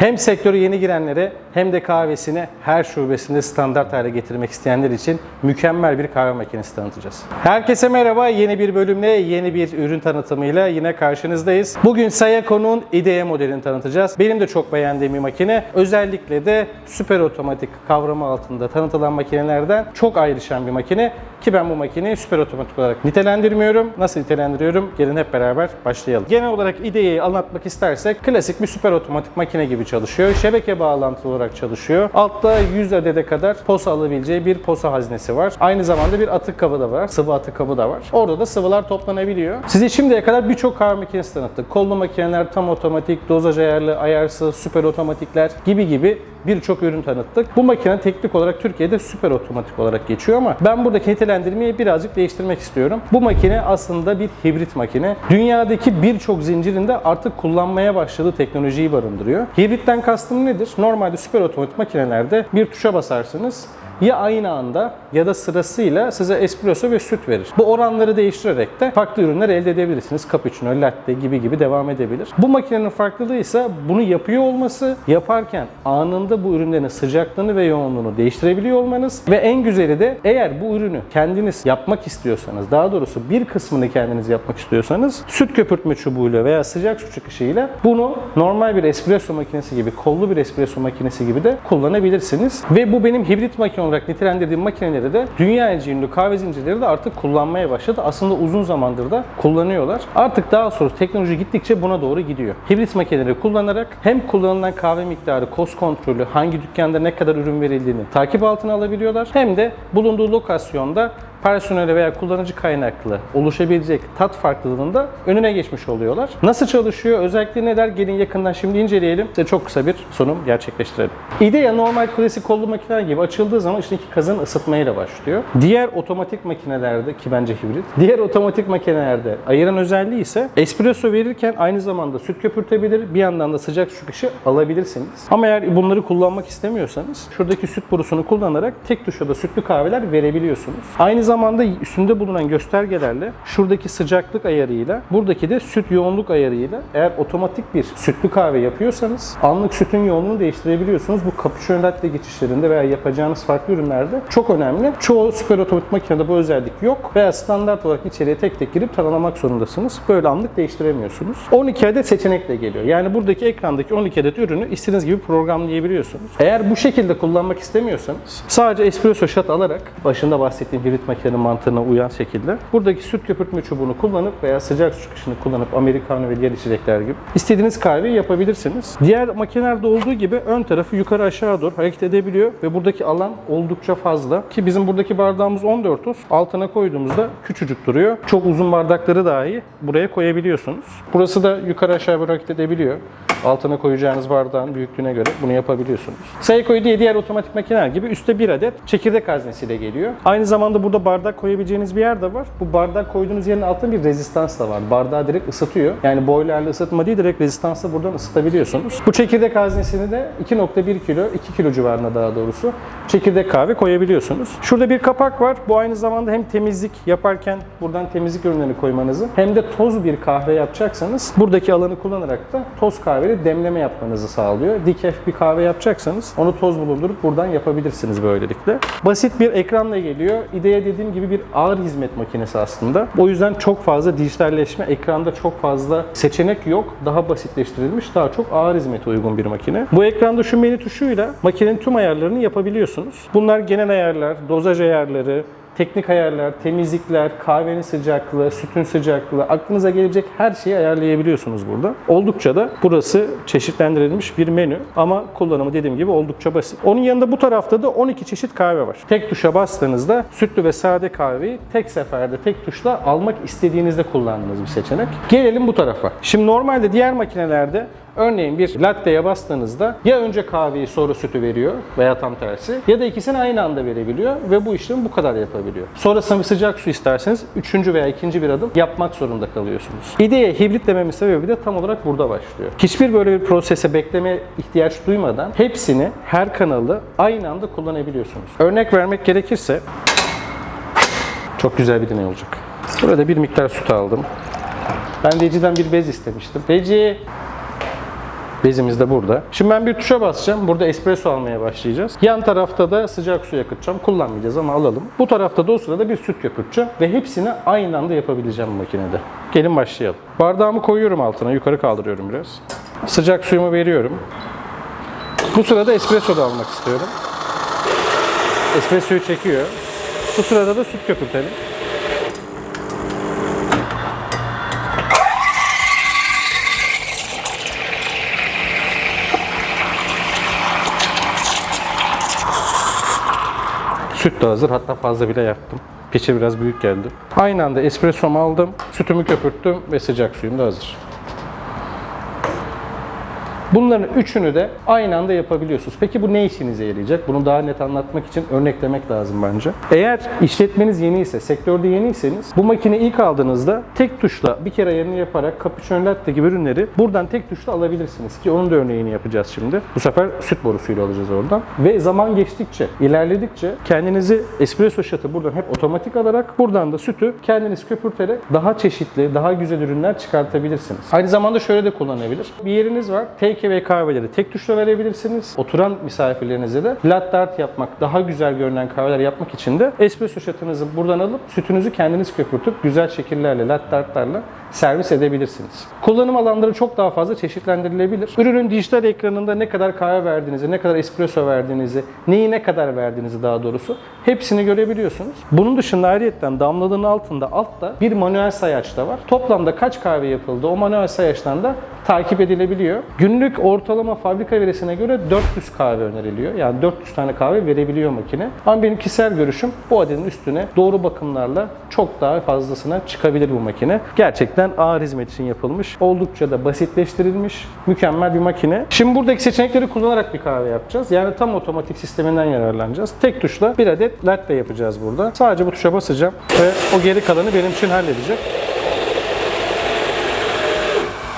Hem sektörü yeni girenlere hem de kahvesini her şubesinde standart hale getirmek isteyenler için mükemmel bir kahve makinesi tanıtacağız. Herkese merhaba. Yeni bir bölümle yeni bir ürün tanıtımıyla yine karşınızdayız. Bugün Sayako'nun IDE modelini tanıtacağız. Benim de çok beğendiğim bir makine. Özellikle de süper otomatik kavramı altında tanıtılan makinelerden çok ayrışan bir makine. Ki ben bu makineyi süper otomatik olarak nitelendirmiyorum. Nasıl nitelendiriyorum? Gelin hep beraber başlayalım. Genel olarak IDE'yi anlatmak istersek klasik bir süper otomatik makine gibi çalışıyor. Şebeke bağlantılı olarak çalışıyor. Altta 100 adede kadar posa alabileceği bir posa haznesi var. Aynı zamanda bir atık kabı da var. Sıvı atık kabı da var. Orada da sıvılar toplanabiliyor. Size şimdiye kadar birçok kahve makinesi tanıttık. Kollu makineler, tam otomatik, dozaj ayarlı, ayarsız, süper otomatikler gibi gibi birçok ürün tanıttık. Bu makine teknik olarak Türkiye'de süper otomatik olarak geçiyor ama ben buradaki nitelendirmeyi birazcık değiştirmek istiyorum. Bu makine aslında bir hibrit makine. Dünyadaki birçok zincirinde artık kullanmaya başladığı teknolojiyi barındırıyor. Hibritten kastım nedir? Normalde süper otomatik makinelerde bir tuşa basarsınız ya aynı anda ya da sırasıyla size espresso ve süt verir. Bu oranları değiştirerek de farklı ürünler elde edebilirsiniz. Cappuccino, latte gibi gibi devam edebilir. Bu makinenin farklılığı ise bunu yapıyor olması, yaparken anında bu ürünlerin sıcaklığını ve yoğunluğunu değiştirebiliyor olmanız ve en güzeli de eğer bu ürünü kendiniz yapmak istiyorsanız, daha doğrusu bir kısmını kendiniz yapmak istiyorsanız süt köpürtme çubuğuyla veya sıcak su çıkışıyla bunu normal bir espresso makinesi gibi, kollu bir espresso makinesi gibi de kullanabilirsiniz. Ve bu benim hibrit makine olarak nitelendirdiğim makineleri de dünya ünlü kahve zincirleri de artık kullanmaya başladı. Aslında uzun zamandır da kullanıyorlar. Artık daha sonra teknoloji gittikçe buna doğru gidiyor. Hibrit makineleri kullanarak hem kullanılan kahve miktarı, kost kontrolü, hangi dükkanda ne kadar ürün verildiğini takip altına alabiliyorlar. Hem de bulunduğu lokasyonda personele veya kullanıcı kaynaklı oluşabilecek tat farklılığında önüne geçmiş oluyorlar. Nasıl çalışıyor? Özellikle neler? Gelin yakından şimdi inceleyelim. Size çok kısa bir sunum gerçekleştirelim. IDEA normal klasik kollu makineler gibi açıldığı zaman içindeki kazan ısıtmayla başlıyor. Diğer otomatik makinelerde ki bence hibrit. Diğer otomatik makinelerde ayıran özelliği ise espresso verirken aynı zamanda süt köpürtebilir. Bir yandan da sıcak çıkışı alabilirsiniz. Ama eğer bunları kullanmak istemiyorsanız şuradaki süt borusunu kullanarak tek tuşla da sütlü kahveler verebiliyorsunuz. Aynı zamanda üstünde bulunan göstergelerle şuradaki sıcaklık ayarıyla buradaki de süt yoğunluk ayarıyla eğer otomatik bir sütlü kahve yapıyorsanız anlık sütün yoğunluğunu değiştirebiliyorsunuz. Bu cappuccino latte geçişlerinde veya yapacağınız farklı ürünlerde çok önemli. Çoğu süper otomatik makinede bu özellik yok veya standart olarak içeriye tek tek girip tanımlamak zorundasınız. Böyle anlık değiştiremiyorsunuz. 12 adet seçenekle geliyor. Yani buradaki ekrandaki 12 adet ürünü istediğiniz gibi programlayabiliyorsunuz. Eğer bu şekilde kullanmak istemiyorsanız sadece espresso shot alarak başında bahsettiğim hibrit makinenin mantığına uyan şekilde buradaki süt köpürtme çubuğunu kullanıp veya sıcak su çıkışını kullanıp americano ve diğer içecekler gibi istediğiniz kahveyi yapabilirsiniz. Diğer makinelerde olduğu gibi ön tarafı yukarı aşağı doğru hareket edebiliyor ve buradaki alan oldukça fazla ki bizim buradaki bardağımız 14 oz. Altına koyduğumuzda küçücük duruyor. Çok uzun bardakları dahi buraya koyabiliyorsunuz. Burası da yukarı aşağı doğru hareket edebiliyor. Altına koyacağınız bardağın büyüklüğüne göre bunu yapabiliyorsunuz. Seiko'yu diye diğer otomatik makineler gibi üstte bir adet çekirdek haznesiyle geliyor. Aynı zamanda burada bardak koyabileceğiniz bir yer de var. Bu bardak koyduğunuz yerin altında bir rezistans da var. Bardağı direkt ısıtıyor. Yani boilerle ısıtma değil direkt rezistansla buradan ısıtabiliyorsunuz. Bu çekirdek haznesini de 2.1 kilo, 2 kilo civarında daha doğrusu çekirdek kahve koyabiliyorsunuz. Şurada bir kapak var. Bu aynı zamanda hem temizlik yaparken buradan temizlik ürünlerini koymanızı hem de toz bir kahve yapacaksanız buradaki alanı kullanarak da toz kahveli demleme yapmanızı sağlıyor. Dikef bir kahve yapacaksanız onu toz bulundurup buradan yapabilirsiniz böylelikle. Basit bir ekranla geliyor. İdea dediğim gibi bir ağır hizmet makinesi aslında. O yüzden çok fazla dijitalleşme, ekranda çok fazla seçenek yok. Daha basitleştirilmiş, daha çok ağır hizmete uygun bir makine. Bu ekranda şu menü tuşuyla makinenin tüm ayarlarını yapabiliyorsunuz. Bunlar genel ayarlar, dozaj ayarları, teknik ayarlar, temizlikler, kahvenin sıcaklığı, sütün sıcaklığı, aklınıza gelecek her şeyi ayarlayabiliyorsunuz burada. Oldukça da burası çeşitlendirilmiş bir menü ama kullanımı dediğim gibi oldukça basit. Onun yanında bu tarafta da 12 çeşit kahve var. Tek tuşa bastığınızda sütlü ve sade kahveyi tek seferde tek tuşla almak istediğinizde kullandığınız bir seçenek. Gelelim bu tarafa. Şimdi normalde diğer makinelerde Örneğin bir latte'ye bastığınızda ya önce kahveyi sonra sütü veriyor veya tam tersi ya da ikisini aynı anda verebiliyor ve bu işlemi bu kadar yapabiliyor. Sonrasında bir sıcak su isterseniz üçüncü veya ikinci bir adım yapmak zorunda kalıyorsunuz. İDE'ye hibrit dememin sebebi de tam olarak burada başlıyor. Hiçbir böyle bir prosese bekleme ihtiyaç duymadan hepsini her kanalı aynı anda kullanabiliyorsunuz. Örnek vermek gerekirse çok güzel bir deney olacak. Burada bir miktar süt aldım. Ben Veci'den bir bez istemiştim. Veci Bezimiz de burada. Şimdi ben bir tuşa basacağım. Burada espresso almaya başlayacağız. Yan tarafta da sıcak su yakıtacağım. Kullanmayacağız ama alalım. Bu tarafta da o sırada bir süt yakıtacağım. Ve hepsini aynı anda yapabileceğim makinede. Gelin başlayalım. Bardağımı koyuyorum altına. Yukarı kaldırıyorum biraz. Sıcak suyumu veriyorum. Bu sırada espresso da almak istiyorum. Espressoyu çekiyor. Bu sırada da süt köpürtelim. Süt de hazır. Hatta fazla bile yaptım. Peçe biraz büyük geldi. Aynı anda espressomu aldım, sütümü köpürttüm ve sıcak suyum da hazır. Bunların üçünü de aynı anda yapabiliyorsunuz. Peki bu ne işinize yarayacak? Bunu daha net anlatmak için örneklemek lazım bence. Eğer işletmeniz yeni ise, sektörde yeniyseniz bu makine ilk aldığınızda tek tuşla bir kere ayarını yaparak cappuccino latte gibi ürünleri buradan tek tuşla alabilirsiniz ki onun da örneğini yapacağız şimdi. Bu sefer süt borusuyla alacağız oradan. Ve zaman geçtikçe, ilerledikçe kendinizi espresso shot'ı buradan hep otomatik alarak buradan da sütü kendiniz köpürterek daha çeşitli, daha güzel ürünler çıkartabilirsiniz. Aynı zamanda şöyle de kullanabilir. Bir yeriniz var. Take away kahveleri tek tuşla verebilirsiniz. Oturan misafirlerinize de latte art yapmak, daha güzel görünen kahveler yapmak için de espresso shot'ınızı buradan alıp sütünüzü kendiniz köpürtüp güzel şekillerle, latte artlarla servis edebilirsiniz. Kullanım alanları çok daha fazla çeşitlendirilebilir. Ürünün dijital ekranında ne kadar kahve verdiğinizi, ne kadar espresso verdiğinizi, neyi ne kadar verdiğinizi daha doğrusu hepsini görebiliyorsunuz. Bunun dışında ayrıyetten damladığın altında altta bir manuel sayaç da var. Toplamda kaç kahve yapıldı o manuel sayaçtan da takip edilebiliyor. Günlük ortalama fabrika verisine göre 400 kahve öneriliyor. Yani 400 tane kahve verebiliyor makine. Ama benim kişisel görüşüm bu adetin üstüne doğru bakımlarla çok daha fazlasına çıkabilir bu makine. Gerçekten ağır hizmet için yapılmış. Oldukça da basitleştirilmiş. Mükemmel bir makine. Şimdi buradaki seçenekleri kullanarak bir kahve yapacağız. Yani tam otomatik sisteminden yararlanacağız. Tek tuşla bir adet latte yapacağız burada. Sadece bu tuşa basacağım ve o geri kalanı benim için halledecek.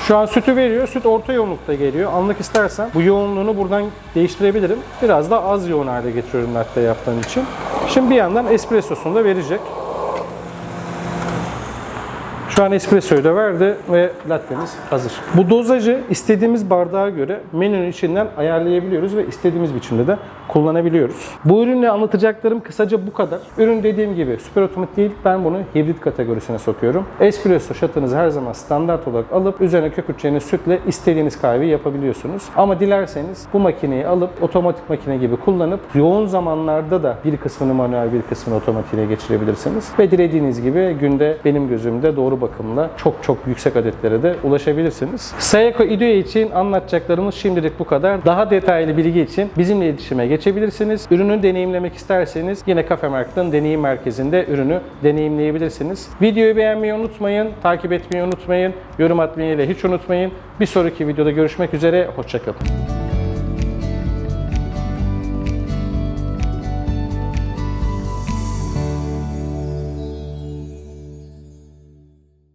Şu an sütü veriyor. Süt orta yoğunlukta geliyor. Anlık istersen bu yoğunluğunu buradan değiştirebilirim. Biraz daha az yoğun hale getiriyorum latte yaptığım için. Şimdi bir yandan espressosunu da verecek. Şu an espressoyu da verdi ve lattemiz hazır. Bu dozajı istediğimiz bardağa göre menünün içinden ayarlayabiliyoruz ve istediğimiz biçimde de kullanabiliyoruz. Bu ürünle anlatacaklarım kısaca bu kadar. Ürün dediğim gibi süper otomatik değil, ben bunu hibrit kategorisine sokuyorum. Espresso şatınızı her zaman standart olarak alıp üzerine köpürteceğiniz sütle istediğiniz kahveyi yapabiliyorsunuz. Ama dilerseniz bu makineyi alıp otomatik makine gibi kullanıp yoğun zamanlarda da bir kısmını manuel bir kısmını otomatiğe geçirebilirsiniz. Ve dilediğiniz gibi günde benim gözümde doğru bakımla çok çok yüksek adetlere de ulaşabilirsiniz. Sayako İDOE için anlatacaklarımız şimdilik bu kadar. Daha detaylı bilgi için bizimle iletişime geçebilirsiniz. Ürünü deneyimlemek isterseniz yine Cafe Market'ın deneyim merkezinde ürünü deneyimleyebilirsiniz. Videoyu beğenmeyi unutmayın, takip etmeyi unutmayın, yorum atmayı da hiç unutmayın. Bir sonraki videoda görüşmek üzere, hoşçakalın.